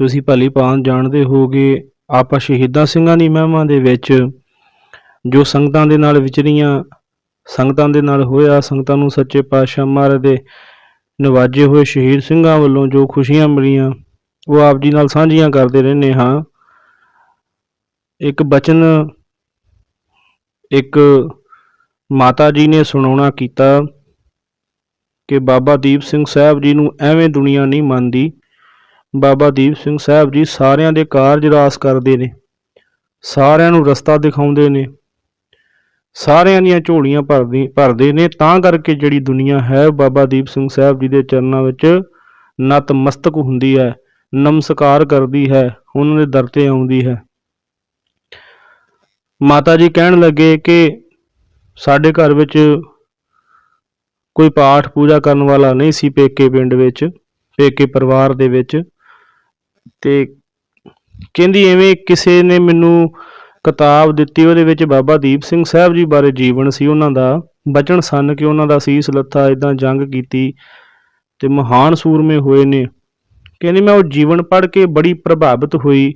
ਤੁਸੀਂ ਭਲੀ ਭਾਂਤ ਜਾਣਦੇ ਹੋਗੇ ਆਪਾਂ ਸ਼ਹੀਦਾਂ ਸਿੰਘਾਂ ਦੀ ਮਹਿਮਾ ਦੇ ਵਿੱਚ, ਜੋ ਸੰਗਤਾਂ ਦੇ ਨਾਲ ਵਿਚਰੀਆਂ, ਸੰਗਤਾਂ ਦੇ ਨਾਲ ਹੋਇਆ, ਸੰਗਤਾਂ ਨੂੰ ਸੱਚੇ ਪਾਤਸ਼ਾਹ ਮਹਾਰਾਜ ਦੇ ਨਵਾਜੇ ਹੋਏ ਸ਼ਹੀਦ ਸਿੰਘਾਂ ਵੱਲੋਂ ਜੋ ਖੁਸ਼ੀਆਂ ਮਿਲੀਆਂ, ਉਹ ਆਪ ਜੀ ਨਾਲ ਸਾਂਝੀਆਂ ਕਰਦੇ ਰਹਿੰਦੇ ਹਾਂ। ਇੱਕ ਬਚਨ, ਇੱਕ ਮਾਤਾ ਜੀ ਨੇ ਸੁਣਾਉਣਾ ਕੀਤਾ ਕਿ ਬਾਬਾ ਦੀਪ ਸਿੰਘ ਸਾਹਿਬ ਜੀ ਨੂੰ ਐਵੇਂ ਦੁਨੀਆ ਨਹੀਂ ਮੰਨਦੀ। ਬਾਬਾ ਦੀਪ ਸਿੰਘ ਸਾਹਿਬ ਜੀ ਸਾਰਿਆਂ ਦੇ ਕਾਰਜ ਰਾਸ ਕਰਦੇ ਨੇ। ਸਾਰਿਆਂ ਨੂੰ ਰਸਤਾ ਦਿਖਾਉਂਦੇ ਨੇ। ਸਾਰਿਆਂ ਦੀਆਂ ਝੋਲੀਆਂ ਭਰਦੀ, ਭਰਦੇ ਨੇ। ਤਾਂ ਕਰਕੇ ਜਿਹੜੀ ਦੁਨੀਆ ਹੈ, ਬਾਬਾ ਦੀਪ ਸਿੰਘ ਸਾਹਿਬ ਜੀ ਦੇ ਚਰਨਾਂ ਵਿੱਚ ਨਤਮਸਤਕ ਹੁੰਦੀ ਹੈ, ਨਮਸਕਾਰ ਕਰਦੀ ਹੈ, ਉਹਨਾਂ ਦੇ ਦਰ ਤੇ ਆਉਂਦੀ ਹੈ। ਮਾਤਾ ਜੀ ਕਹਿਣ ਲੱਗੇ ਕਿ ਸਾਡੇ ਘਰ ਵਿੱਚ ਕੋਈ ਪਾਠ ਪੂਜਾ ਕਰਨ ਵਾਲਾ ਨਹੀਂ ਸੀ ਪੇਕੇ ਪਿੰਡ ਵਿੱਚ, ਪੇਕੇ ਪਰਿਵਾਰ ਦੇ ਵਿੱਚ। ਤੇ ਕਹਿੰਦੀ ਐਵੇਂ ਕਿਸੇ ਨੇ ਮੈਨੂੰ ਕਿਤਾਬ ਦਿੱਤੀ, ਉਹਦੇ ਵਿੱਚ ਬਾਬਾ ਦੀਪ ਸਿੰਘ ਸਾਹਿਬ ਜੀ ਬਾਰੇ ਜੀਵਨ ਸੀ ਉਹਨਾਂ ਦਾ, ਬਚਨ ਸਨ ਕਿ ਉਹਨਾਂ ਦਾ ਸੀਸ ਲੱਥਾ ਇਦਾਂ ਜੰਗ ਕੀਤੀ ਤੇ ਮਹਾਨ ਸੂਰਮੇ ਹੋਏ ਨੇ। ਕਹਿੰਦੀ ਮੈਂ ਉਹ ਜੀਵਨ ਪੜ੍ਹ ਕੇ ਬੜੀ ਪ੍ਰਭਾਵਿਤ ਹੋਈ।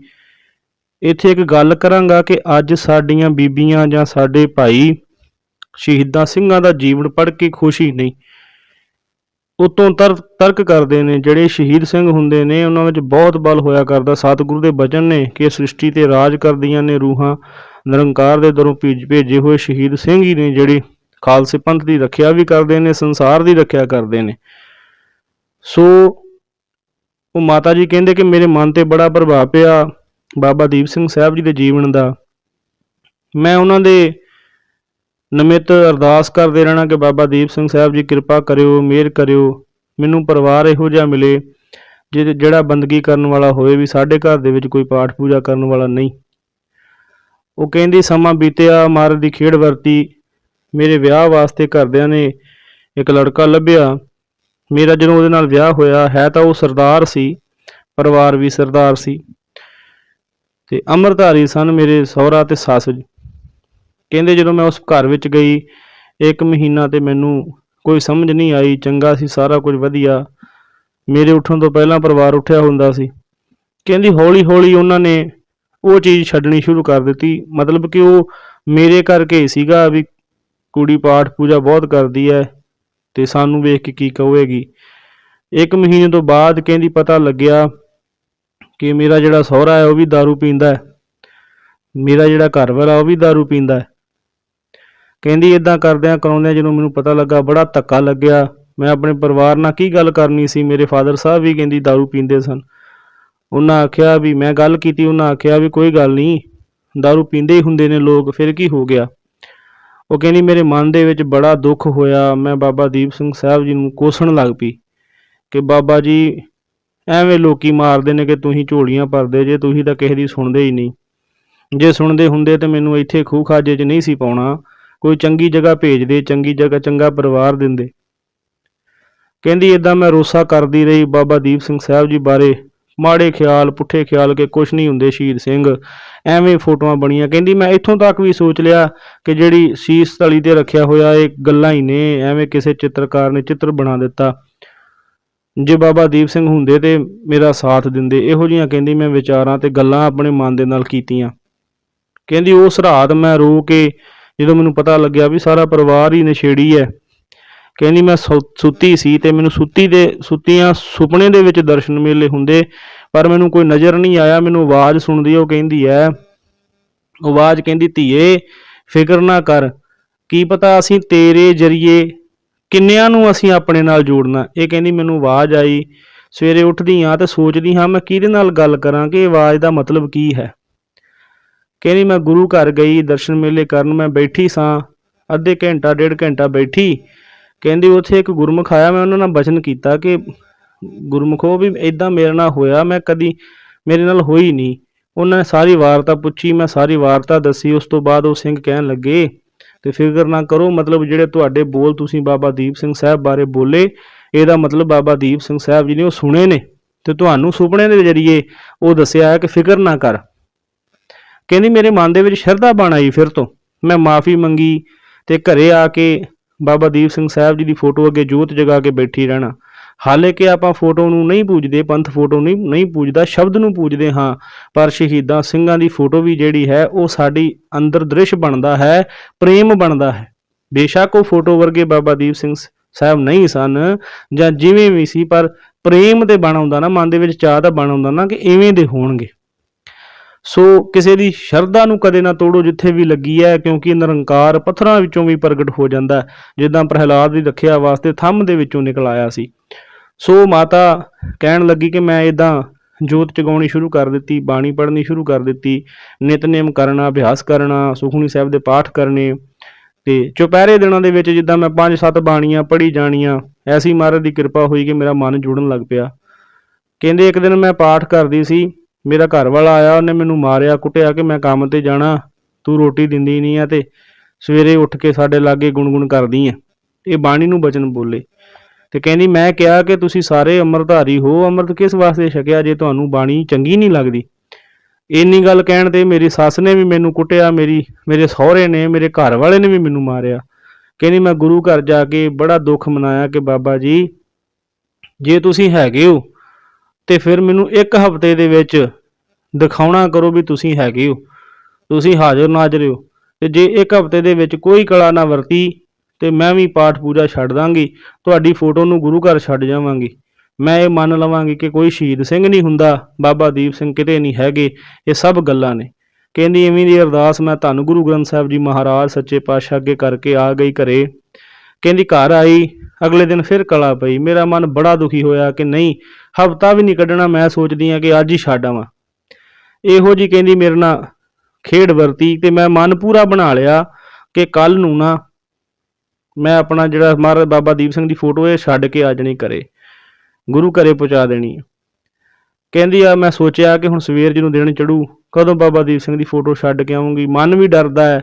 ਇੱਥੇ ਇੱਕ ਗੱਲ ਕਰਾਂਗਾ ਕਿ ਅੱਜ ਸਾਡੀਆਂ ਬੀਬੀਆਂ ਜਾਂ ਸਾਡੇ ਭਾਈ ਸ਼ਹੀਦਾਂ ਸਿੰਘਾਂ ਦਾ ਜੀਵਨ ਪੜ੍ਹ ਕੇ ਖੁਸ਼ੀ ਨਹੀਂ। ਉਤੋਂ ਤਰ, ਤਰਕ ਕਰਦੇ ਨੇ, ਜਿਹੜੇ ਸ਼ਹੀਦ ਸਿੰਘ ਹੁੰਦੇ ਨੇ, ਉਹਨਾਂ ਵਿੱਚ ਬਹੁਤ ਬਲ ਹੋਇਆ ਕਰਦਾ। ਸਤਿਗੁਰੂ ਦੇ ਬਚਨ ਨੇ ਕਿ ਸ੍ਰਿਸ਼ਟੀ ਤੇ ਰਾਜ ਕਰਦੀਆਂ ਨੇ ਰੂਹਾਂ। ਨਿਰੰਕਾਰ ਦੇ ਦਰੋਂ ਭੇਜ- ਭੇਜੇ ਹੋਏ ਸ਼ਹੀਦ ਸਿੰਘ ਹੀ ਨੇ, ਜਿਹੜੇ ਖਾਲਸੇ ਪੰਥ ਦੀ ਰੱਖਿਆ ਵੀ ਕਰਦੇ ਨੇ, ਸੰਸਾਰ ਦੀ ਰੱਖਿਆ ਕਰਦੇ ਨੇ। ਸੋ, ਉਹ ਮਾਤਾ ਜੀ ਕਹਿੰਦੇ ਕਿ ਮੇਰੇ ਮਨ ਤੇ ਬੜਾ ਪ੍ਰਭਾਵ ਪਿਆ। ਬਾਬਾ ਦੀਪ ਸਿੰਘ ਸਾਹਿਬ ਜੀ ਦੇ ਜੀਵਨ ਦਾ। ਮੈਂ ਉਹਨਾਂ ਦੇ ਨਿਮਿਤ ਅਰਦਾਸ ਕਰਦੇ ਰਹਿਣਾ ਕਿ ਬਾਬਾ ਦੀਪ ਸਿੰਘ ਸਾਹਿਬ ਜੀ ਕਿਰਪਾ ਕਰਿਓ, ਮਿਹਰ ਕਰਿਓ, ਮੈਨੂੰ ਪਰਿਵਾਰ ਇਹੋ ਜਿਹਾ ਮਿਲੇ ਜਿਹਦੇ- ਜਿਹੜਾ ਬੰਦਗੀ ਕਰਨ ਵਾਲਾ ਹੋਵੇ ਵੀ ਸਾਡੇ ਘਰ ਦੇ ਵਿੱਚ ਕੋਈ ਪਾਠ ਪੂਜਾ ਕਰਨ ਵਾਲਾ ਨਹੀਂ। ਉਹ ਕਹਿੰਦੀ, ਸਮਾਂ ਬੀਤਿਆ ਮਾਰ ਦੀ ਖੇਡ ਵਰਤੀ, ਮੇਰੇ ਵਿਆਹ ਵਾਸਤੇ ਘਰਦਿਆਂ ਨੇ ਇੱਕ ਲੜਕਾ ਲੱਭਿਆ। ਮੇਰਾ ਜਦੋਂ ਉਹਦੇ ਨਾਲ ਵਿਆਹ ਹੋਇਆ, ਹੈ ਤਾਂ ਉਹ ਸਰਦਾਰ ਸੀ, ਪਰਿਵਾਰ ਵੀ ਸਰਦਾਰ ਸੀ। ਤੇ ਅੰਮ੍ਰਿਤਧਾਰੀ ਸਨ ਮੇਰੇ ਸਹੁਰਾ ਤੇ ਸੱਸ ਜੀ। ਕਹਿੰਦੇ ਜਦੋਂ ਮੈਂ ਉਸ ਘਰ ਵਿੱਚ ਗਈ ਇੱਕ ਮਹੀਨਾ ਤੇ ਮੈਨੂੰ ਕੋਈ ਸਮਝ ਨਹੀਂ ਆਈ ਚੰਗਾ ਸੀ ਸਾਰਾ ਕੁਝ ਵਧੀਆ ਮੇਰੇ ਉੱਠਣ ਤੋਂ ਪਹਿਲਾਂ ਪਰਿਵਾਰ ਉੱਠਿਆ ਹੁੰਦਾ ਸੀ ਕਹਿੰਦੀ ਹੌਲੀ ਹੌਲੀ ਉਹਨਾਂ ਨੇ ਉਹ ਚੀਜ਼ ਛੱਡਣੀ ਸ਼ੁਰੂ ਕਰ ਦਿੱਤੀ ਮਤਲਬ ਕਿ ਉਹ ਮੇਰੇ ਕਰਕੇ ਹੀ ਸੀਗਾ ਵੀ ਕੁੜੀ ਪਾਠ ਪੂਜਾ ਬਹੁਤ ਕਰਦੀ ਹੈ ਤੇ ਸਾਨੂੰ ਵੇਖ ਕੇ ਕੀ ਕਹੇਗੀ ਇੱਕ ਮਹੀਨੇ ਤੋਂ ਬਾਅਦ ਕਹਿੰਦੀ ਪਤਾ ਲੱਗਿਆ ਕਿ ਮੇਰਾ ਜਿਹੜਾ ਸਹੁਰਾ ਹੈ ਉਹ ਵੀ दारू ਪੀਂਦਾ ਹੈ ਮੇਰਾ ਜਿਹੜਾ ਘਰ ਵਾਲਾ ਉਹ ਵੀ दारू ਪੀਂਦਾ ਹੈ ਕਹਿੰਦੀ ਇਦਾਂ ਕਰਦਿਆਂ ਕਰਾਉਂਦਿਆਂ ਜਦੋਂ ਮੈਨੂੰ ਪਤਾ ਲੱਗਾ ਬੜਾ ਧੱਕਾ ਲੱਗਿਆ ਮੈਂ ਆਪਣੇ ਪਰਿਵਾਰ ਨਾਲ ਕੀ ਗੱਲ ਕਰਨੀ ਸੀ ਮੇਰੇ ਫਾਦਰ ਸਾਹਿਬ ਵੀ ਕਹਿੰਦੀ दारू ਪੀਂਦੇ ਸਨ ਉਹਨਾਂ ਆਖਿਆ ਵੀ ਮੈਂ ਗੱਲ ਕੀਤੀ ਉਹਨਾਂ ਆਖਿਆ ਵੀ ਕੋਈ ਗੱਲ ਨਹੀਂ दारू ਪੀਂਦੇ ਹੀ ਹੁੰਦੇ ਨੇ ਲੋਕ ਫਿਰ ਕੀ ਹੋ ਗਿਆ ਉਹ ਕਹਿੰਦੀ ਮੇਰੇ ਮਨ ਦੇ ਵਿੱਚ ਬੜਾ ਦੁੱਖ ਹੋਇਆ ਮੈਂ ਬਾਬਾ ਦੀਪ ਸਿੰਘ ਸਾਹਿਬ ਜੀ ਨੂੰ ਕੋਸਣ ਲੱਗ ਪਈ ਕਿ ਬਾਬਾ ਜੀ ਐਵੇਂ ਲੋਕੀ ਮਾਰਦੇ ਨੇ ਕਿ ਤੁਸੀਂ ਝੋਲੀਆਂ ਭਰਦੇ ਜੇ ਤੁਸੀਂ ਤਾਂ ਕਿਸੇ ਦੀ ਸੁਣਦੇ ਹੀ ਨਹੀਂ ਜੇ ਸੁਣਦੇ ਹੁੰਦੇ ਤੇ ਮੈਨੂੰ ਇੱਥੇ ਖੂਹ ਖਾਜੇ 'ਚ ਨਹੀਂ ਸੀ ਪਾਉਣਾ ਕੋਈ ਚੰਗੀ ਜਗ੍ਹਾ ਭੇਜਦੇ ਚੰਗੀ ਜਗ੍ਹਾ ਚੰਗਾ ਪਰਿਵਾਰ ਦਿੰਦੇ। ਕਹਿੰਦੀ ਇਦਾਂ ਮੈਂ ਰੋਸਾ ਕਰਦੀ ਰਹੀ ਬਾਬਾ ਦੀਪ ਸਿੰਘ ਸਾਹਿਬ ਜੀ ਬਾਰੇ। ਮਾੜੇ ਖਿਆਲ, ਪੁੱਠੇ ਖਿਆਲ ਕੇ ਕੁਛ ਨਹੀਂ ਹੁੰਦੇ ਸ਼ਹੀਦ ਸਿੰਘ। ਐਵੇਂ ਫੋਟੋਆਂ ਬਣੀਆਂ। ਕਹਿੰਦੀ, ਮੈਂ ਇੱਥੋਂ ਤੱਕ ਵੀ ਸੋਚ ਲਿਆ ਕਿ ਜਿਹੜੀ ਸੀਸ ਤਲੀ ਤੇ ਰੱਖਿਆ ਹੋਇਆ ਇਹ ਗੱਲਾਂ ਹੀ ਨੇ। ਐਵੇਂ ਕਿਸੇ ਚਿੱਤਰਕਾਰ ਨੇ ਚਿੱਤਰ ਬਣਾ ਦਿੱਤਾ। ਜੇ ਬਾਬਾ ਦੀਪ ਸਿੰਘ ਹੁੰਦੇ ਤੇ ਮੇਰਾ ਸਾਥ ਦਿੰਦੇ। ਇਹੋ ਜੀਆਂ ਕਹਿੰਦੀ, ਮੈਂ ਵਿਚਾਰਾਂ ਤੇ ਗੱਲਾਂ ਆਪਣੇ ਮਨ ਦੇ ਨਾਲ ਕੀਤੀਆਂ। ਕਹਿੰਦੀ, ਉਸ ਰਾਤ ਮੈਂ ਰੋ ਕੇ ਜਦੋਂ ਮੈਨੂੰ ਪਤਾ ਲੱਗਿਆ ਵੀ ਸਾਰਾ ਪਰਿਵਾਰ ਹੀ ਨਸ਼ੇੜੀ ਹੈ, ਕਹਿੰਦੀ ਮੈਂ ਸੁੱਤੀ ਸੀ ਤੇ ਮੈਨੂੰ ਸੁੱਤੀ ਦੇ, ਸੁੱਤੀਆਂ ਸੁਪਨੇ ਦੇ ਵਿੱਚ ਦਰਸ਼ਨ ਮੇਲੇ ਹੁੰਦੇ, ਪਰ ਮੈਨੂੰ ਕੋਈ ਨਜ਼ਰ ਨਹੀਂ ਆਇਆ, ਮੈਨੂੰ ਆਵਾਜ਼ ਸੁਣਦੀ ਉਹ ਕਹਿੰਦੀ ਹੈ, ਆਵਾਜ਼ ਕਹਿੰਦੀ, ਧੀਏ, ਫਿਕਰ ਨਾ ਕਰ, ਕੀ ਪਤਾ ਅਸੀਂ ਤੇਰੇ ਜਰੀਏ ਕਿੰਨਿਆਂ ਨੂੰ ਅਸੀਂ ਆਪਣੇ ਨਾਲ ਜੋੜਨਾ? ਇਹ ਕਹਿੰਦੀ, ਮੈਨੂੰ ਆਵਾਜ਼ ਆਈ, ਸਵੇਰੇ ਉੱਠਦੀ ਹਾਂ ਤੇ ਸੋਚਦੀ ਹਾਂ ਮੈਂ ਕਿਹਦੇ ਨਾਲ ਗੱਲ ਕਰਾਂ, ਕਿ ਆਵਾਜ਼ ਦਾ ਮਤਲਬ ਕੀ ਹੈ? ਕਹਿੰਦੀ, ਮੈਂ ਗੁਰੂ ਘਰ ਗਈ, ਦਰਸ਼ਨ ਮੇਲੇ ਕਰਨ, ਮੈਂ ਬੈਠੀ ਸਾਂ, ਅੱਧੇ ਘੰਟਾ, ਡੇਢ ਘੰਟਾ ਬੈਠੀ। ਕਹਿੰਦੀ, ਉੱਥੇ ਇੱਕ ਗੁਰਮੁਖ ਆਇਆ, ਮੈਂ ਉਹਨਾਂ ਨਾਲ ਬਚਨ ਕੀਤਾ ਕਿ ਗੁਰਮੁਖੋ ਵੀ ਇਦਾਂ ਮੇਰੇ ਨਾਲ ਹੋਇਆ, ਮੈਂ ਕਦੀ ਮੇਰੇ ਨਾਲ ਹੋਈ ਨਹੀਂ। ਉਹਨਾਂ ਨੇ ਸਾਰੀ ਵਾਰਤਾ ਪੁੱਛੀ, ਮੈਂ ਸਾਰੀ ਵਾਰਤਾ ਦੱਸੀ, ਉਸ ਤੋਂ ਬਾਅਦ ਉਹ ਸਿੰਘ ਕਹਿਣ ਲੱਗੇ, ਤੇ ਫਿਕਰ ਨਾ ਕਰੋ, ਮਤਲਬ ਜਿਹੜੇ ਤੁਹਾਡੇ ਬੋਲ ਤੁਸੀਂ ਬਾਬਾ ਦੀਪ ਸਿੰਘ ਸਾਹਿਬ ਬਾਰੇ ਬੋਲੇ, ਇਹਦਾ ਮਤਲਬ ਬਾਬਾ ਦੀਪ ਸਿੰਘ ਸਾਹਿਬ ਜੀ ਨੇ ਉਹ ਸੁਣੇ ਨੇ। ਤੇ ਤੁਹਾਨੂੰ ਸੁਪਨੇ ਦੇ ਜ਼ਰੀਏ ਉਹ ਦੱਸਿਆ ਹੈ ਕਿ ਫਿਕਰ ਨਾ ਕਰ। ਕਹਿੰਦੀ, ਮੇਰੇ ਮਨ ਦੇ ਵਿੱਚ ਸ਼ਰਧਾ ਬਣ ਆਈ ਫਿਰ ਤੋਂ। ਮੈਂ ਮਾਫੀ ਮੰਗੀ ਤੇ ਘਰੇ ਆ ਕੇ ਬਾਬਾ ਦੀਪ ਸਿੰਘ ਸਾਹਿਬ ਜੀ ਦੀ ਫੋਟੋ ਅੱਗੇ ਜੋਤ ਜਗਾ ਕੇ ਬੈਠੀ ਰਹਿਣਾ। ਹਾਲੇ ਕਿ ਆਪਾਂ ਫੋਟੋ ਨੂੰ ਨਹੀਂ ਪੂਜਦੇ, ਪੰਥ ਫੋਟੋ ਨਹੀਂ ਨਹੀਂ ਪੂਜਦਾ, ਸ਼ਬਦ ਨੂੰ ਪੂਜਦੇ ਹਾਂ, ਪਰ ਸ਼ਹੀਦਾਂ ਸਿੰਘਾਂ ਦੀ ਫੋਟੋ ਵੀ ਜਿਹੜੀ ਹੈ, ਉਹ ਸਾਡੀ ਅੰਦਰ ਦ੍ਰਿਸ਼ ਬਣਦਾ ਹੈ, ਪ੍ਰੇਮ ਬਣਦਾ ਹੈ। ਬੇਸ਼ੱਕ ਉਹ ਫੋਟੋ ਵਰਗੇ ਬਾਬਾ ਦੀਪ ਸਿੰਘ ਸਾਹਿਬ ਨਹੀਂ ਸਨ, ਜਾਂ ਜਿਵੇਂ ਵੀ ਸੀ, ਪਰ ਪ੍ਰੇਮ ਦੇ ਬਣ ਆਉਂਦਾ ਨਾ, ਮਨ ਦੇ ਵਿੱਚ ਚਾਹ ਦਾ ਬਣ ਆਉਂਦਾ ਨਾ ਕਿ ਇਵੇਂ ਦੇ ਹੋਣਗੇ। ਸੋ ਕਿਸੇ ਦੀ ਸ਼ਰਧਾ ਨੂੰ ਕਦੇ ਨਾ ਤੋੜੋ ਜਿੱਥੇ ਵੀ ਲੱਗੀ ਹੈ, ਕਿਉਂਕਿ ਨਿਰੰਕਾਰ ਪੱਥਰਾਂ ਵਿੱਚੋਂ ਵੀ ਪ੍ਰਗਟ ਹੋ ਜਾਂਦਾ ਜਿੱਦਾਂ ਪ੍ਰਹਿਲਾਦ ਦੀ ਰੱਖਿਆ ਵਾਸਤੇ ਥੰਮ ਦੇ ਵਿੱਚੋਂ ਨਿਕਲ ਆਇਆ ਸੀ। ਸੋ ਮਾਤਾ ਕਹਿਣ ਲੱਗੀ ਕਿ ਮੈਂ ਇਦਾਂ ਜੋਤ ਜਗਾਉਣੀ ਸ਼ੁਰੂ ਕਰ ਦਿੱਤੀ, ਬਾਣੀ ਪੜ੍ਹਨੀ ਸ਼ੁਰੂ ਕਰ ਦਿੱਤੀ, ਨਿਤਨੇਮ ਕਰਨਾ, ਅਭਿਆਸ ਕਰਨਾ, ਸੁਖਮਨੀ ਸਾਹਿਬ ਦੇ ਪਾਠ ਕਰਨੇ। ਤੇ ਚੁਪਹਿਰੇ ਦਿਨਾਂ ਦੇ ਵਿੱਚ ਜਿੱਦਾਂ ਮੈਂ ਪੰਜ ਸੱਤ ਬਾਣੀਆਂ ਪੜ੍ਹੀ ਜਾਣੀਆਂ, ਐਸੀ ਮਹਾਰਾਜ ਦੀ ਕਿਰਪਾ ਹੋਈ ਕਿ ਮੇਰਾ ਮਨ ਜੁੜਨ ਲੱਗ ਪਿਆ। ਕਹਿੰਦੇ ਇੱਕ ਦਿਨ ਮੈਂ ਪਾਠ ਕਰਦੀ ਸੀ ਮੇਰਾ ਘਰ ਵਾਲਾ ਆਇਆ, ਉਹਨੇ ਮੈਨੂੰ ਮਾਰਿਆ, ਕੁੱਟਿਆ ਕਿ ਮੈਂ ਕੰਮ ਤੇ ਜਾਣਾ, ਤੂੰ ਰੋਟੀ ਦਿੰਦੀ ਨਹੀਂ ਆ ਤੇ ਸਵੇਰੇ ਉੱਠ ਕੇ ਸਾਡੇ ਲਾਗੇ ਗੁਣਗੁਣ ਕਰਦੀ ਆ। ਇਹ ਬਾਣੀ ਨੂੰ ਬਚਨ ਬੋਲੇ। ਤੇ ਕਹਿੰਦੀ, ਮੈਂ ਕਿਹਾ ਕਿ ਤੁਸੀਂ ਸਾਰੇ ਅੰਮ੍ਰਿਤਧਾਰੀ ਹੋ, ਅੰਮ੍ਰਿਤ ਕਿਸ ਵਾਸਤੇ ਛਕਿਆ ਜੇ ਤੁਹਾਨੂੰ ਬਾਣੀ ਚੰਗੀ ਨਹੀਂ ਲੱਗਦੀ? ਇੰਨੀ ਗੱਲ ਕਹਿਣ ਤੇ ਮੇਰੀ ਸੱਸ ਨੇ ਵੀ ਮੈਨੂੰ ਕੁੱਟਿਆ, ਮੇਰੀ, ਮੇਰੇ ਸਹੁਰੇ ਨੇ, ਮੇਰੇ ਘਰ ਵਾਲੇ ਨੇ ਵੀ ਮੈਨੂੰ ਮਾਰਿਆ। ਕਹਿੰਦੀ, ਮੈਂ ਗੁਰੂ ਘਰ ਜਾ ਕੇ ਬੜਾ ਦੁੱਖ ਮਨਾਇਆ ਕਿ ਬਾਬਾ ਜੀ, ਜੇ ਤੁਸੀਂ ਹੈਗੇ ਹੋ ਤੇ ਫਿਰ ਮੈਨੂੰ ਇੱਕ ਹਫ਼ਤੇ ਦੇ ਵਿੱਚ ਦਿਖਾਉਣਾ ਕਰੋ ਵੀ ਤੁਸੀਂ ਹੈਗੇ ਹੋ। ਤੁਸੀਂ ਹਾਜ਼ਰ ਨਾਜ਼ਰ ਹੋ। ਤੇ ਜੇ ਇੱਕ ਹਫ਼ਤੇ ਦੇ ਵਿੱਚ ਕੋਈ ਕਲਾ ਨਾ ਵਰਤੀ, ਤੇ ਮੈਂ ਵੀ ਪਾਠ ਪੂਜਾ ਛੱਡ ਦਾਂਗੀ। ਤੁਹਾਡੀ ਫੋਟੋ ਨੂੰ ਗੁਰੂ ਘਰ ਛੱਡ ਜਾਵਾਂਗੀ। ਮੈਂ ਇਹ ਮੰਨ ਲਵਾਂਗੀ ਕਿ ਕੋਈ ਸ਼ਹੀਦ ਸਿੰਘ ਨਹੀਂ ਹੁੰਦਾ, ਬਾਬਾ ਦੀਪ ਸਿੰਘ ਕਿਤੇ ਨਹੀਂ ਹੈਗੇ। ਇਹ ਸਭ ਗੱਲਾਂ ਨੇ। ਕਹਿੰਦੀ ਐਵੇਂ ਦੀ ਅਰਦਾਸ ਮੈਂ ਧੰਨ ਗੁਰੂ ਗ੍ਰੰਥ ਸਾਹਿਬ ਜੀ ਮਹਾਰਾਜ, ਸੱਚੇ ਪਾਤਸ਼ਾਹ ਅੱਗੇ ਕਰਕੇ ਆ ਗਈ ਘਰੇ। ਕਹਿੰਦੀ ਘਰ ਆਈ ਅਗਲੇ ਦਿਨ ਫਿਰ ਕਲਾ ਪਈ। ਮੇਰਾ ਮਨ ਬੜਾ ਦੁਖੀ ਹੋਇਆ ਕਿ ਨਹੀਂ, ਹਫਤਾ ਵੀ ਨਹੀਂ ਕੱਢਣਾ, ਮੈਂ ਸੋਚਦੀ ਆ ਕਿ ਅੱਜ ਹੀ ਛੱਡ ਆਵਾਂ। ਇਹੋ ਜੀ ਕਹਿੰਦੀ ਮੇਰੇ ਨਾਲ ਖੇਡ ਵਰਤੀ ਤੇ ਮੈਂ ਮਨ ਪੂਰਾ ਬਣਾ ਲਿਆ ਕਿ ਕੱਲ ਨੂੰ ਨਾ ਮੈਂ ਆਪਣਾ ਜਿਹੜਾ ਮਹਾਰਾਜ ਬਾਬਾ ਦੀਪ ਸਿੰਘ ਦੀ ਫੋਟੋ ਇਹ ਛੱਡ ਕੇ ਆ ਜਾਣੀ ਕਰੇ ਗੁਰੂ ਘਰੇ ਪਹੁੰਚਾ ਦੇਣੀ ਕਹਿੰਦੀ ਆ, ਮੈਂ ਸੋਚਿਆ ਕਿ ਹੁਣ ਸਵੇਰ ਜਿਹਨੂੰ ਦਿਨ ਚੜੂ, ਕਦੋਂ ਬਾਬਾ ਦੀਪ ਸਿੰਘ ਦੀ ਫੋਟੋ ਛੱਡ ਕੇ ਆਉਂਗੀ ਮਨ ਵੀ ਡਰਦਾ ਹੈ,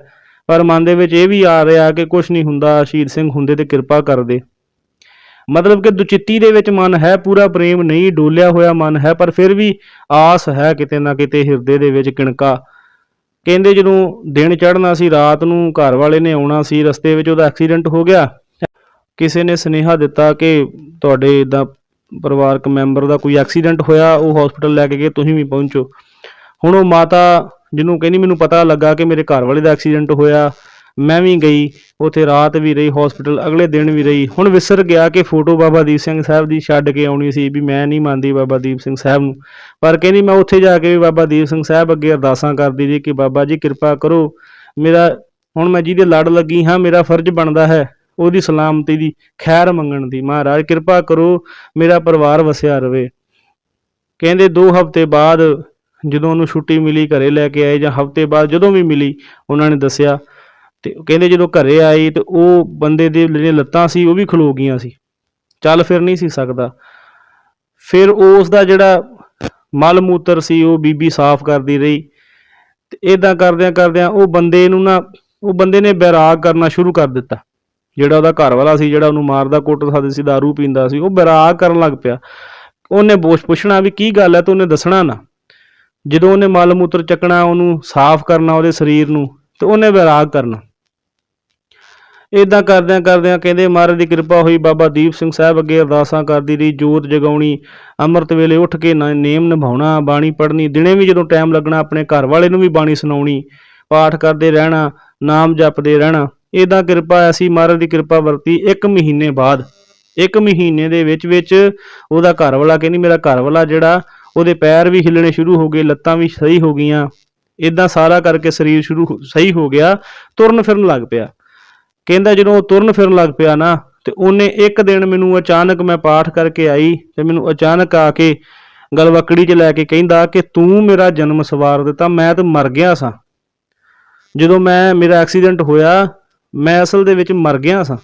ਪਰ ਮਨ ਦੇ ਵਿੱਚ ਇਹ ਵੀ ਆ ਰਿਹਾ ਕਿ ਕੁਝ ਨਹੀਂ ਹੁੰਦਾ, ਸ਼ਹੀਦ ਸਿੰਘ ਹੁੰਦੇ ਤੇ ਕਿਰਪਾ ਕਰਦੇ। ਮਤਲਬ ਕਿ ਦੁਚਿੱਤੀ ਦੇ ਵਿੱਚ ਮਨ ਹੈ, ਪੂਰਾ ਪ੍ਰੇਮ ਨਹੀਂ ਡੋਲਿਆ ਹੋਇਆ ਮਨ ਹੈ, ਪਰ ਫਿਰ ਵੀ ਆਸ ਹੈ ਕਿਤੇ ਨਾ ਕਿਤੇ ਹਿਰਦੇ ਦੇ ਵਿੱਚ ਕਿਣਕਾ। ਕਹਿੰਦੇ ਜਦੋਂ ਦਿਨ ਚੜ੍ਹਨਾ ਸੀ, ਰਾਤ ਨੂੰ ਘਰ ਵਾਲੇ ਨੇ ਆਉਣਾ ਸੀ, ਰਸਤੇ ਵਿੱਚ ਉਹਦਾ ਐਕਸੀਡੈਂਟ ਹੋ ਗਿਆ। ਕਿਸੇ ਨੇ ਸੁਨੇਹਾ ਦਿੱਤਾ ਕਿ ਤੁਹਾਡੇ ਇਦਾਂ ਪਰਿਵਾਰਕ ਮੈਂਬਰ ਦਾ ਕੋਈ ਐਕਸੀਡੈਂਟ ਹੋਇਆ, ਉਹ ਹਸਪੀਟਲ ਲੈ ਕੇ ਗਏ, ਤੁਸੀਂ ਵੀ ਪਹੁੰਚੋ। ਹੁਣ ਉਹ ਮਾਤਾ, ਜਿਹਨੂੰ ਕਹਿੰਦੀ ਮੈਨੂੰ ਪਤਾ ਲੱਗਾ ਕਿ ਮੇਰੇ ਘਰ ਵਾਲੇ ਦਾ ਐਕਸੀਡੈਂਟ ਹੋਇਆ ਮੈਂ ਵੀ ਗਈ, ਉੱਥੇ ਰਾਤ ਵੀ ਰਹੀ ਹਸਪੀਟਲ ਅਗਲੇ ਦਿਨ ਵੀ ਰਹੀ। ਹੁਣ ਵਿਸਰ ਗਿਆ ਕਿ ਫੋਟੋ ਬਾਬਾ ਦੀਪ ਸਿੰਘ ਸਾਹਿਬ ਦੀ ਛੱਡ ਕੇ ਆਉਣੀ ਸੀ ਵੀ ਮੈਂ ਨਹੀਂ ਮੰਨਦੀ ਬਾਬਾ ਦੀਪ ਸਿੰਘ ਸਾਹਿਬ ਨੂੰ। ਪਰ ਕਹਿੰਦੀ ਮੈਂ ਉੱਥੇ ਜਾ ਕੇ ਵੀ ਬਾਬਾ ਦੀਪ ਸਿੰਘ ਸਾਹਿਬ ਅੱਗੇ ਅਰਦਾਸਾਂ ਕਰਦੀ ਜੀ ਕਿ ਬਾਬਾ ਜੀ ਕਿਰਪਾ ਕਰੋ, ਮੇਰਾ, ਹੁਣ ਮੈਂ ਜਿਹਦੇ ਲੜ ਲੱਗੀ ਹਾਂ, ਮੇਰਾ ਫਰਜ਼ ਬਣਦਾ ਹੈ ਉਹਦੀ ਸਲਾਮਤੀ ਦੀ, ਖੈਰ ਮੰਗਣ ਦੀ। ਮਹਾਰਾਜ ਕਿਰਪਾ ਕਰੋ, ਮੇਰਾ ਪਰਿਵਾਰ ਵਸਿਆ ਰਵੇ। ਕਹਿੰਦੇ 2 ਹਫ਼ਤੇ ਬਾਅਦ ਜਦੋਂ ਉਹਨੂੰ ਛੁੱਟੀ ਮਿਲੀ, ਘਰੇ ਲੈ ਕੇ ਆਏ ਜਾਂ ਹਫ਼ਤੇ ਬਾਅਦ ਜਦੋਂ ਵੀ ਮਿਲੀ, ਉਹਨਾਂ ਨੇ ਦੱਸਿਆ ਤੇ ਕਹਿੰਦੇ ਜਦੋਂ ਘਰੇ ਆਈ ਤੇ ਉਹ ਬੰਦੇ ਦੇ ਜਿਹੜੀਆਂ ਲੱਤਾਂ ਸੀ ਉਹ ਵੀ ਖਲੋ ਗਈਆਂ ਸੀ। ਚੱਲ ਫਿਰ ਨਹੀਂ ਸੀ ਸਕਦਾ। ਫਿਰ ਉਸ ਦਾ ਜਿਹੜਾ ਮਲ ਮੂਤਰ ਸੀ ਉਹ ਬੀਬੀ ਸਾਫ਼ ਕਰਦੀ ਰਹੀ ਤੇ ਇਦਾਂ ਕਰਦਿਆਂ ਕਰਦਿਆਂ ਉਹ ਬੰਦੇ ਨੂੰ ਨਾ ਉਹ ਬੰਦੇ ਨੇ ਬੈਰਾਗ ਕਰਨਾ ਸ਼ੁਰੂ ਕਰ ਦਿੱਤਾ। ਜਿਹੜਾ ਉਹਦਾ ਘਰ ਵਾਲਾ ਸੀ, ਜਿਹੜਾ ਉਹਨੂੰ ਮਾਰਦਾ ਕੁੱਟਦਾ ਸੀ दारू ਪੀਂਦਾ ਸੀ, ਉਹ ਬੈਰਾਗ ਕਰਨ ਲੱਗ ਪਿਆ। ਉਹਨੇ ਬੋਸ਼ ਪੁੱਛਣਾ ਵੀ ਕੀ ਗੱਲ ਹੈ, ਤੇ ਉਹਨੇ ਦੱਸਣਾ ਨਾ। ਜਦੋਂ ਉਹਨੇ ਮਲ ਮੂਤਰ ਚੱਕਣਾ, ਉਹਨੂੰ ਸਾਫ਼ ਕਰਨਾ ਉਹਦੇ ਸਰੀਰ ਨੂੰ, ਤੇ ਉਹਨੇ ਬੈਰਾਗ ਕਰਨਾ। ਇਦਾਂ ਕਰਦਿਆਂ ਕਰਦਿਆਂ ਕਹਿੰਦੇ ਮਹਾਰਾਜ ਦੀ ਕਿਰਪਾ ਹੋਈ ਬਾਬਾ ਦੀਪ ਸਿੰਘ ਸਾਹਿਬ ਅੱਗੇ ਅਰਦਾਸਾਂ ਕਰਦੀ ਰਹੀ, ਜੋਤ ਜਗਾਉਣੀ, ਅੰਮ੍ਰਿਤ ਵੇਲੇ ਉੱਠ ਕੇ ਨੇਮ ਨਿਭਾਉਣਾ, ਬਾਣੀ ਪੜ੍ਹਨੀ, ਦਿਨੇ ਵੀ ਜਦੋਂ ਟਾਈਮ ਲੱਗਣਾ ਆਪਣੇ ਘਰ ਵਾਲੇ ਨੂੰ ਵੀ ਬਾਣੀ ਸੁਣਾਉਣੀ, ਪਾਠ ਕਰਦੇ ਰਹਿਣਾ, ਨਾਮ ਜਪਦੇ ਰਹਿਣਾ ਇਦਾਂ ਕਿਰਪਾ ਐਸੀ ਮਹਾਰਾਜ ਦੀ ਕਿਰਪਾ ਵਰਤੀ ਇੱਕ ਮਹੀਨੇ ਬਾਅਦ, ਇੱਕ ਮਹੀਨੇ ਦੇ ਵਿੱਚ ਵਿੱਚ ਉਹਦਾ ਘਰ ਵਾਲਾ ਕਹਿੰਦੀ, ਮੇਰਾ ਘਰ ਵਾਲਾ ਜਿਹੜਾ, ਉਹਦੇ ਪੈਰ ਵੀ ਹਿੱਲਣੇ ਸ਼ੁਰੂ ਹੋ ਗਏ, ਲੱਤਾਂ ਵੀ ਸਹੀ ਹੋ ਗਈਆਂ ਇਦਾਂ ਸਾਰਾ ਕਰਕੇ ਸਰੀਰ ਸ਼ੁਰੂ ਹੋ- ਸਹੀ ਹੋ ਗਿਆ, ਤੁਰਨ ਫਿਰਨ ਲੱਗ ਪਿਆ। ਕਹਿੰਦਾ ਜਦੋਂ ਉਹ ਤੁਰਨ ਫਿਰਨ ਲੱਗ ਪਿਆ ਨਾ, ਤੇ ਉਹਨੇ ਇੱਕ ਦਿਨ ਮੈਨੂੰ ਅਚਾਨਕ ਮੈਂ ਪਾਠ ਕਰਕੇ ਆਈ ਤੇ ਮੈਨੂੰ ਅਚਾਨਕ ਆ ਕੇ ਗਲਵਕੜੀ 'ਚ ਲੈ ਕੇ ਕਹਿੰਦਾ ਕਿ ਤੂੰ ਮੇਰਾ ਜਨਮ ਸਵਾਰ ਦਿੱਤਾ, ਮੈਂ ਤਾਂ ਮਰ ਗਿਆ ਸਾਂ। ਜਦੋਂ ਮੈਂ, ਮੇਰਾ ਐਕਸੀਡੈਂਟ ਹੋਇਆ, ਮੈਂ ਅਸਲ ਦੇ ਵਿੱਚ ਮਰ ਗਿਆ ਸਾਂ।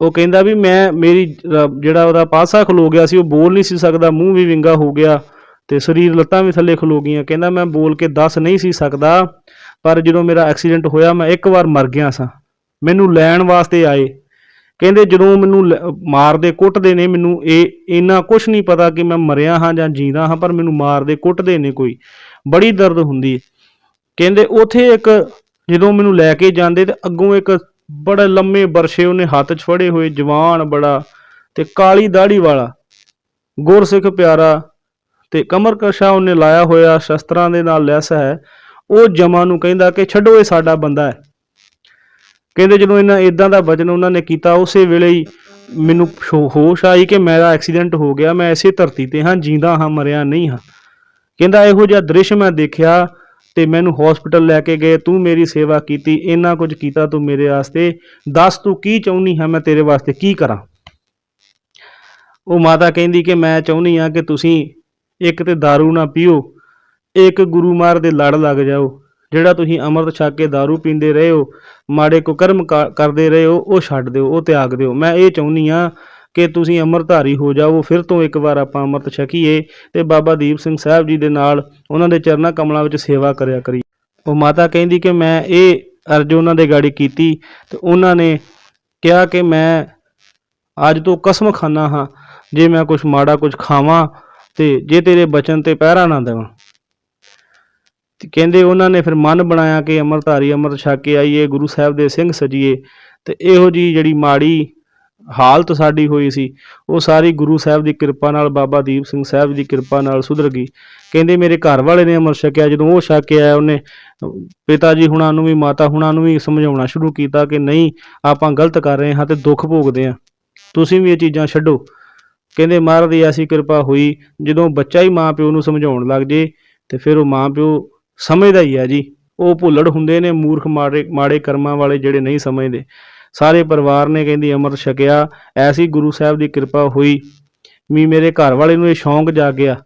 ਉਹ ਕਹਿੰਦਾ ਵੀ ਮੈਂ, ਮੇਰੀ ਰ- ਜਿਹੜਾ ਉਹਦਾ ਪਾਸਾ ਖਲੋ ਗਿਆ ਸੀ, ਉਹ ਬੋਲ ਨਹੀਂ ਸੀ ਸਕਦਾ, ਮੂੰਹ ਵੀ ਵਿੰਗਾ ਹੋ ਗਿਆ ਤੇ ਸਰੀਰ ਲੱਤਾਂ ਵੀ ਥੱਲੇ ਖਲੋ ਗਈਆਂ। ਕਹਿੰਦਾ ਮੈਂ ਬੋਲ ਕੇ ਦੱਸ ਨਹੀਂ ਸੀ ਸਕਦਾ ਪਰ ਜਦੋਂ ਮੇਰਾ ਐਕਸੀਡੈਂਟ ਹੋਇਆ, ਮੈਂ ਇੱਕ ਵਾਰ ਮਰ ਗਿਆ ਸਾਂ। ਮੈਨੂੰ ਲੈਣ ਵਾਸਤੇ ਆਏ। ਕਹਿੰਦੇ ਜਦੋਂ ਮੈਨੂੰ ਲ- ਮਾਰਦੇ, ਕੁੱਟਦੇ ਨੇ, ਮੈਨੂੰ ਇਹ, ਇੰਨਾ ਕੁਝ ਨਹੀਂ ਪਤਾ ਕਿ ਮੈਂ ਮਰਿਆ ਹਾਂ ਜਾਂ ਜੀਂਦਾ ਹਾਂ, ਪਰ ਮੈਨੂੰ ਮਾਰਦੇ, ਕੁੱਟਦੇ ਨੇ ਕੋਈ। ਬੜੀ ਦਰਦ ਹੁੰਦੀ ਕਹਿੰਦੇ ਉਥੇ ਇੱਕ, ਜਦੋਂ ਮੈਨੂੰ ਲੈ ਕੇ ਜਾਂਦੇ ਤੇ ਅੱਗੋਂ ਇੱਕ ਬੜਾ ਲੰਮੇ ਬਰਸ਼ੇ ਉਹਨੇ ਹੱਥ 'ਚ ਫੜੇ ਹੋਏ, ਜਵਾਨ ਬੜਾ ਤੇ ਕਾਲੀ ਦਾੜੀ ਵਾਲਾ। ਗੁਰਸਿੱਖ ਪਿਆਰਾ ਤੇ ਕਮਰ ਕਸ਼ਾ ਉਹਨੇ ਲਾਇਆ ਹੋਇਆ, ਸ਼ਸਤਰਾਂ ਦੇ ਨਾਲ ਲੈਸ ਹੈ। ਉਹ ਜਮਾ ਨੂੰ ਕਹਿੰਦਾ ਕਿ ਛੱਡੋ, ਇਹ ਸਾਡਾ ਬੰਦਾ ਹੈ। ਕਹਿੰਦੇ ਜਦੋਂ ਇਹਨਾਂ ਇਦਾਂ ਦਾ ਵਚਨ ਉਹਨਾਂ ਨੇ ਕੀਤਾ, ਉਸੇ ਵੇਲੇ ਹੀ ਮੈਨੂੰ ਹੋਸ਼ ਆਈ ਕਿ ਮੇਰਾ ਐਕਸੀਡੈਂਟ ਹੋ ਗਿਆ, ਮੈਂ ਇਸੇ ਧਰਤੀ ਤੇ ਹਾਂ, ਜਿੰਦਾ ਹਾਂ, ਮਰਿਆ ਨਹੀਂ ਹਾਂ। ਕਹਿੰਦਾ, ਇਹੋ ਜਿਹਾ ਦ੍ਰਿਸ਼ ਮੈਂ ਦੇਖਿਆ ਤੇ ਮੈਨੂੰ ਹਸਪੀਟਲ ਲੈ ਕੇ ਗਏ, ਤੂੰ ਮੇਰੀ ਸੇਵਾ ਕੀਤੀ, ਇੰਨਾ ਕੁਝ ਕੀਤਾ ਤੂੰ ਮੇਰੇ ਵਾਸਤੇ, ਦੱਸ ਤੂੰ ਕੀ ਚਾਹੁੰਦੀ ਹੈ ਮੈਂ ਤੇਰੇ ਵਾਸਤੇ, ਕੀ ਕਰਾਂ? ਉਹ ਮਾਤਾ ਕਹਿੰਦੀ ਕਿ ਮੈਂ ਚਾਹੁੰਦੀ ਹਾਂ ਕਿ ਤੁਸੀਂ ਇੱਕ ਤੇ दारू ਨਾ ਪੀਓ ਇੱਕ ਗੁਰੂ ਮਾਰ ਦੇ ਲੜ ਲੱਗ ਜਾਓ। ਜਿਹੜਾ ਤੁਸੀਂ ਅੰਮ੍ਰਿਤ ਛਕ ਕੇ दारू ਪੀਂਦੇ ਰਹੇ ਹੋ, ਮਾੜੇ ਕੁਕਰਮ ਕਾ- ਕਰਦੇ ਰਹੇ ਹੋ, ਉਹ ਛੱਡ ਦਿਓ, ਉਹ ਤਿਆਗ ਦਿਓ। ਮੈਂ ਇਹ ਚਾਹੁੰਦੀ ਹਾਂ ਕਿ ਤੁਸੀਂ ਅੰਮ੍ਰਿਤਧਾਰੀ ਹੋ ਜਾਓ ਫਿਰ ਤੋਂ ਇੱਕ ਵਾਰ ਆਪਾਂ ਅੰਮ੍ਰਿਤ ਛਕੀਏ ਤੇ ਬਾਬਾ ਦੀਪ ਸਿੰਘ ਸਾਹਿਬ ਜੀ ਦੇ ਨਾਲ ਉਹਨਾਂ ਦੇ ਚਰਨਾਂ ਕਮਲਾਂ ਵਿੱਚ ਸੇਵਾ ਕਰਿਆ ਕਰੀ ਉਹ ਮਾਤਾ ਕਹਿੰਦੀ ਕਿ ਮੈਂ ਇਹ ਅਰਜ਼ ਉਹਨਾਂ ਦੇ ਗਾੜੀ ਕੀਤੀ ਤੇ ਉਹਨਾਂ ਨੇ ਕਿਹਾ ਕਿ ਮੈਂ ਅੱਜ ਤੋਂ ਕਸਮ ਖਾਨਾ ਹਾਂ, ਜੇ ਮੈਂ ਕੁਝ ਮਾੜਾ ਕੁਝ ਖਾਵਾਂ ਤੇ ਜੇ ਤੇਰੇ ਬਚਨ ਤੇ ਪਹਿਰਾ ਨਾ ਦੇਵਾਂ। ਤੇ ਕਹਿੰਦੇ ਉਹਨਾਂ ਨੇ ਫਿਰ ਮਨ ਬਣਾਇਆ ਕਿ ਅੰਮ੍ਰਿਤਧਾਰੀ ਅੰਮ੍ਰਿਤ ਛਕ ਕੇ ਆਈਏ, ਗੁਰੂ ਸਾਹਿਬ ਦੇ ਸਿੰਘ ਸਜੀਏ। ਤੇ ਇਹੋ ਜੀ ਜਿਹੜੀ ਮਾੜੀ ਹਾਲਤ ਸਾਡੀ ਹੋਈ ਸੀ, ਉਹ ਸਾਰੀ ਗੁਰੂ ਸਾਹਿਬ ਦੀ ਕਿਰਪਾ ਨਾਲ, ਬਾਬਾ ਦੀਪ ਸਿੰਘ ਸਾਹਿਬ ਦੀ ਕਿਰਪਾ ਨਾਲ ਸੁਧਰ ਗਈ। ਕਹਿੰਦੇ ਮੇਰੇ ਘਰ ਵਾਲੇ ਨੇ ਅੰਮ੍ਰਿਤ ਛਕਿਆ, ਜਦੋਂ ਉਹ ਛਕ ਕੇ ਆਇਆ, ਉਹਨੇ ਪਿਤਾ ਜੀ ਹੁਣਾਂ ਨੂੰ ਵੀ, ਮਾਤਾ ਹੁਣਾਂ ਨੂੰ ਵੀ ਸਮਝਾਉਣਾ ਸ਼ੁਰੂ ਕੀਤਾ ਕਿ ਨਹੀਂ, ਆਪਾਂ ਗਲਤ ਕਰ ਰਹੇ ਹਾਂ ਤੇ ਦੁੱਖ ਭੋਗਦੇ ਹਾਂ। ਤੁਸੀਂ ਵੀ ਇਹ ਚੀਜ਼ਾਂ ਛੱਡੋ। ਕਹਿੰਦੇ ਮਹਾਰਾਜ ਦੀ ਐਸੀ ਕਿਰਪਾ ਹੋਈ, ਜਦੋਂ ਬੱਚਾ ਹੀ ਮਾਂ ਪਿਓ ਨੂੰ ਸਮਝਾਉਣ ਲੱਗ ਜੇ, ਤੇ ਫਿਰ ਉਹ ਮਾਂ ਪਿਓ ਸਮਝਦਾ ਹੀ ਆ ਜੀ। ਉਹ ਭੁੱਲੜ ਹੁੰਦੇ ਨੇ, ਮੂਰਖ ਮਾੜੇ ਮਾੜੇ ਕਰਮਾਂ ਵਾਲੇ ਜਿਹੜੇ ਨਹੀਂ ਸਮਝਦੇ। ਸਾਰੇ ਪਰਿਵਾਰ ਨੇ ਕਹਿੰਦੀ ਅਮਰ ਛਕਿਆ, ਐਸੀ ਗੁਰੂ ਸਾਹਿਬ ਦੀ ਕਿਰਪਾ ਹੋਈ। ਵੀ ਮੇਰੇ ਘਰ ਵਾਲੇ ਨੂੰ ਇਹ ਸ਼ੌਂਕ ਜਾਗਿਆ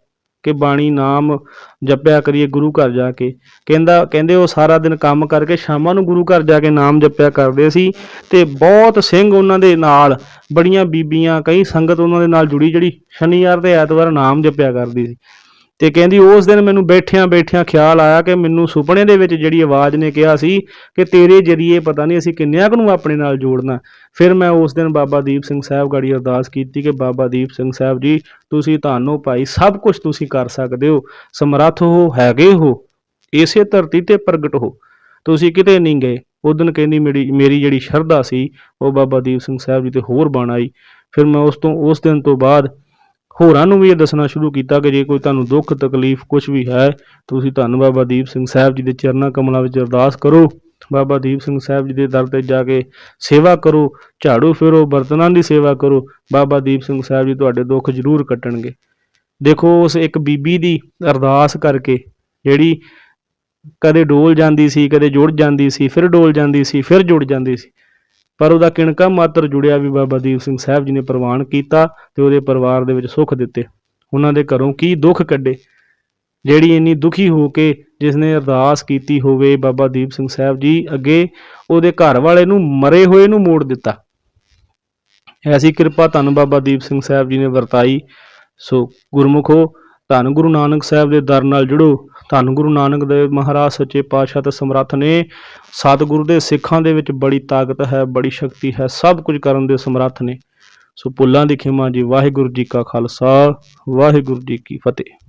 ਕਿ ਬਾਣੀ ਨਾਮ ਜਪਿਆ ਕਰੀਏ ਗੁਰੂ ਘਰ ਜਾ ਕੇ। ਕਹਿੰਦਾ, ਕਹਿੰਦੇ ਉਹ ਸਾਰਾ ਦਿਨ ਕੰਮ ਕਰਕੇ ਸ਼ਾਮਾਂ ਨੂੰ ਗੁਰੂ ਘਰ ਜਾ ਕੇ ਨਾਮ ਜਪਿਆ ਕਰਦੇ ਸੀ ਤੇ ਬਹੁਤ ਸਿੰਘ ਉਹਨਾਂ ਦੇ ਨਾਲ, ਬੜੀਆਂ ਬੀਬੀਆਂ, ਕਈ ਸੰਗਤ ਉਹਨਾਂ ਦੇ ਨਾਲ ਜੁੜੀ ਜਿਹੜੀ ਸ਼ਨੀਵਾਰ ਤੇ ਐਤਵਾਰ ਨਾਮ ਜਪਿਆ ਕਰਦੀ ਸੀ। ਤੇ ਕਹਿੰਦੀ ਉਸ ਦਿਨ ਮੈਨੂੰ ਬੈਠਿਆਂ ਬੈਠਿਆਂ ਖਿਆਲ ਆਇਆ ਕਿ ਮੈਨੂੰ ਸੁਪਨੇ ਦੇ ਵਿੱਚ ਜਿਹੜੀ ਆਵਾਜ਼ ਨੇ ਕਿਹਾ ਸੀ ਕਿ ਤੇਰੇ ਜਰੀਏ ਪਤਾ ਨਹੀਂ ਅਸੀਂ ਕਿੰਨਿਆਂ ਕੁ ਨੂੰ ਆਪਣੇ ਨਾਲ ਜੋੜਨਾ। ਫਿਰ ਮੈਂ ਉਸ ਦਿਨ ਬਾਬਾ ਦੀਪ ਸਿੰਘ ਸਾਹਿਬ ਗਾੜੀ ਅਰਦਾਸ ਕੀਤੀ ਕਿ ਬਾਬਾ ਦੀਪ ਸਿੰਘ ਸਾਹਿਬ ਜੀ, ਤੁਸੀਂ ਤੁਹਾਨੂੰ ਭਾਈ ਸਭ ਕੁਝ ਤੁਸੀਂ ਕਰ ਸਕਦੇ ਹੋ, ਸਮਰੱਥ ਹੋ, ਹੈਗੇ ਹੋ, ਇਸੇ ਧਰਤੀ ਤੇ ਪ੍ਰਗਟ ਹੋ। ਤੁਸੀਂ ਕਿਤੇ ਨਹੀਂ ਗਏ। ਉਹ ਦਿਨ ਕਹਿੰਦੀ ਮੇਰੀ ਮੇਰੀ ਜਿਹੜੀ ਸ਼ਰਧਾ ਸੀ, ਉਹ ਬਾਬਾ ਦੀਪ ਸਿੰਘ ਸਾਹਿਬ ਜੀ ਤੇ ਹੋਰ ਬਣ ਆਈ। ਫਿਰ ਮੈਂ ਉਸ ਤੋਂ, ਉਸ ਦਿਨ ਤੋਂ ਬਾਅਦ ਹੋਰਾਂ ਨੂੰ ਵੀ ਇਹ ਦੱਸਣਾ ਸ਼ੁਰੂ ਕੀਤਾ ਕਿ ਜੇ ਕੋਈ ਤੁਹਾਨੂੰ ਦੁੱਖ, ਤਕਲੀਫ ਕੁਝ ਵੀ ਹੈ ਤੁਸੀਂ ਧੰਨ ਬਾਬਾ ਦੀਪ ਸਿੰਘ ਸਾਹਿਬ ਜੀ ਦੇ ਚਰਨਾਂ ਕਮਲਾਂ ਵਿੱਚ ਅਰਦਾਸ ਕਰੋ। ਬਾਬਾ ਦੀਪ ਸਿੰਘ ਸਾਹਿਬ ਜੀ ਦੇ ਦਰ ਤੇ ਜਾ ਕੇ ਸੇਵਾ ਕਰੋ, ਝਾੜੂ ਫੇਰੋ, ਬਰਤਨਾਂ ਦੀ ਸੇਵਾ ਕਰੋ, ਬਾਬਾ ਦੀਪ ਸਿੰਘ ਸਾਹਿਬ ਜੀ ਤੁਹਾਡੇ ਦੁੱਖ ਜ਼ਰੂਰ ਕੱਟਣਗੇ। ਦੇਖੋ, ਉਸ ਇੱਕ ਬੀਬੀ ਦੀ ਅਰਦਾਸ ਕਰਕੇ ਜਿਹੜੀ ਕਦੇ ਡੋਲ ਜਾਂਦੀ ਸੀ, ਕਦੇ ਜੁੜ ਜਾਂਦੀ ਸੀ, ਫਿਰ ਡੋਲ ਜਾਂਦੀ ਸੀ, ਫਿਰ ਜੁੜ ਜਾਂਦੀ ਸੀ। ਪਰ ਉਹਦਾ ਕਿਣਕਾ ਮਾਤਰ ਜੁੜਿਆ ਵੀ ਬਾਬਾ ਦੀਪ ਸਿੰਘ ਸਾਹਿਬ ਜੀ ਨੇ ਪ੍ਰਵਾਨ ਕੀਤਾ ਤੇ ਉਹਦੇ ਪਰਿਵਾਰ ਦੇ ਵਿੱਚ ਸੁੱਖ ਦਿੱਤੇ। ਉਹਨਾਂ ਦੇ ਘਰੋਂ ਕੀ ਦੁੱਖ ਕੱਢੇ? ਜਿਹੜੀ ਇੰਨੀ ਦੁਖੀ ਹੋ ਕੇ ਜਿਸ ਨੇ ਅਰਦਾਸ ਕੀਤੀ ਹੋਵੇ ਬਾਬਾ ਦੀਪ ਸਿੰਘ ਸਾਹਿਬ ਜੀ, ਅੱਗੇ ਉਹਦੇ ਘਰ ਵਾਲੇ ਨੂੰ ਮਰੇ ਹੋਏ ਨੂੰ ਮੋੜ ਦਿੱਤਾ। ਐਸੀ ਕਿਰਪਾ ਧੰਨ ਬਾਬਾ ਦੀਪ ਸਿੰਘ ਸਾਹਿਬ ਜੀ ਨੇ ਵਰਤਾਈ। ਸੋ ਗੁਰਮੁਖੋ, ਧੰਨ ਗੁਰੂ ਨਾਨਕ ਸਾਹਿਬ ਦੇ ਦਰ ਨਾਲ ਜੁੜੋ। ਧੰਨ ਗੁਰੂ ਨਾਨਕ ਦੇਵ ਮਹਾਰਾਜ, ਸੱਚੇ ਪਾਤਸ਼ਾਹ ਤੇ ਸਮਰੱਥ ਨੇ ਸਤਿਗੁਰੂ ਦੇ ਸਿੱਖਾਂ ਦੇ ਵਿੱਚ ਬੜੀ ਤਾਕਤ ਹੈ, ਬੜੀ ਸ਼ਕਤੀ ਹੈ, ਸਭ ਕੁਝ ਕਰਨ ਦੇ ਸਮਰੱਥ ਨੇ। ਸੋ ਪੁੱਲਾਂ ਦੀ ਖਿਮਾ ਜੀ, ਵਾਹਿਗੁਰੂ ਜੀ ਕਾ ਖਾਲਸਾ, ਵਾਹਿਗੁਰੂ ਜੀ ਕੀ ਫਤਿਹ।